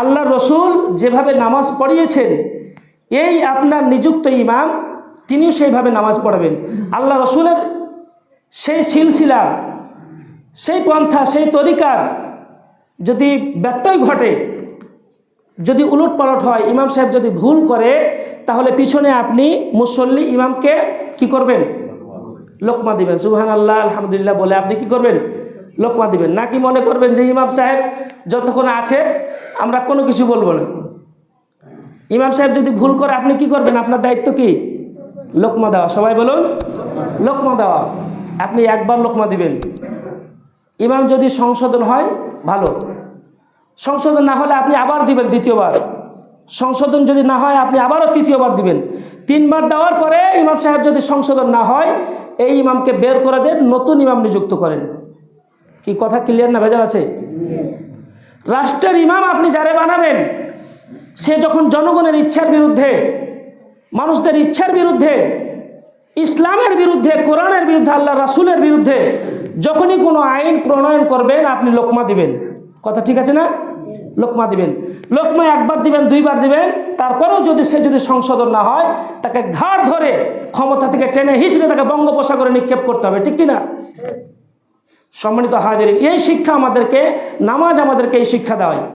আল্লাহ রসুল যেভাবে নামাজ পড়িয়েছেন, এই আপনার নিযুক্ত ইমাম তিনিও সেইভাবে নামাজ পড়াবেন। আল্লাহ রসুলের সেই সিলসিলা, সেই পন্থা, সেই তরিকার যদি ব্যত্যয় ঘটে, যদি উলট পালট হয়, ইমাম সাহেব যদি ভুল করে, তাহলে পিছনে আপনি মুসল্লি ইমামকে কি করবেন? লোকমা দিবেন। সুবহান আল্লাহ আলহামদুলিল্লাহ বলে আপনি কি করবেন? লোকমা দিবেন। নাকি মনে করবেন যে ইমাম সাহেব যতক্ষণ আছে, আমরা কোনো কিছু বলব না। ইমাম সাহেব যদি ভুল করে, আপনি কি করবেন? আপনার দায়িত্ব কি? লোকমা দেওয়া। সবাই বলুন, লোকমা দেওয়া। আপনি একবার লোকমা দিবেন। ইমাম যদি সংশোধন হয়, ভালো। সংশোধন না হলে আপনি আবার দিবেন দ্বিতীয়বার। সংশোধন যদি না হয়, আপনি আবারও তৃতীয়বার দিবেন। তিনবার দেওয়ার পরে ইমাম সাহেব যদি সংশোধন না হয়, এই ইমামকে বের করে দেন, নতুন ইমাম নিযুক্ত করেন। কি কথা ক্লিয়ার না ভেজাল আছে? রাষ্ট্রের ইমাম আপনি যারে বানাবেন, সে যখন জনগণের ইচ্ছার বিরুদ্ধে, মানুষদের ইচ্ছার বিরুদ্ধে, ইসলামের বিরুদ্ধে, কোরআনের বিরুদ্ধে, আল্লাহ রাসুলের বিরুদ্ধে যখনই কোনো আইন প্রণয়ন করবেন, আপনি লোকমা দিবেন। কথা ঠিক আছে না? লোকমা দিবেন। লোকমা একবার দিবেন, দুইবার দিবেন, তারপরেও যদি সে যদি সংশোধন না হয়, তাকে ঘাড় ধরে ক্ষমতা থেকে টেনে হিসড়ে তাকে বঙ্গোপসাগরে নিক্ষেপ করতে হবে, ঠিক কিনা? সম্মানিত হাজির এই শিক্ষা আমাদেরকে নামাজ আমাদেরকে এই শিক্ষা দেওয়ায়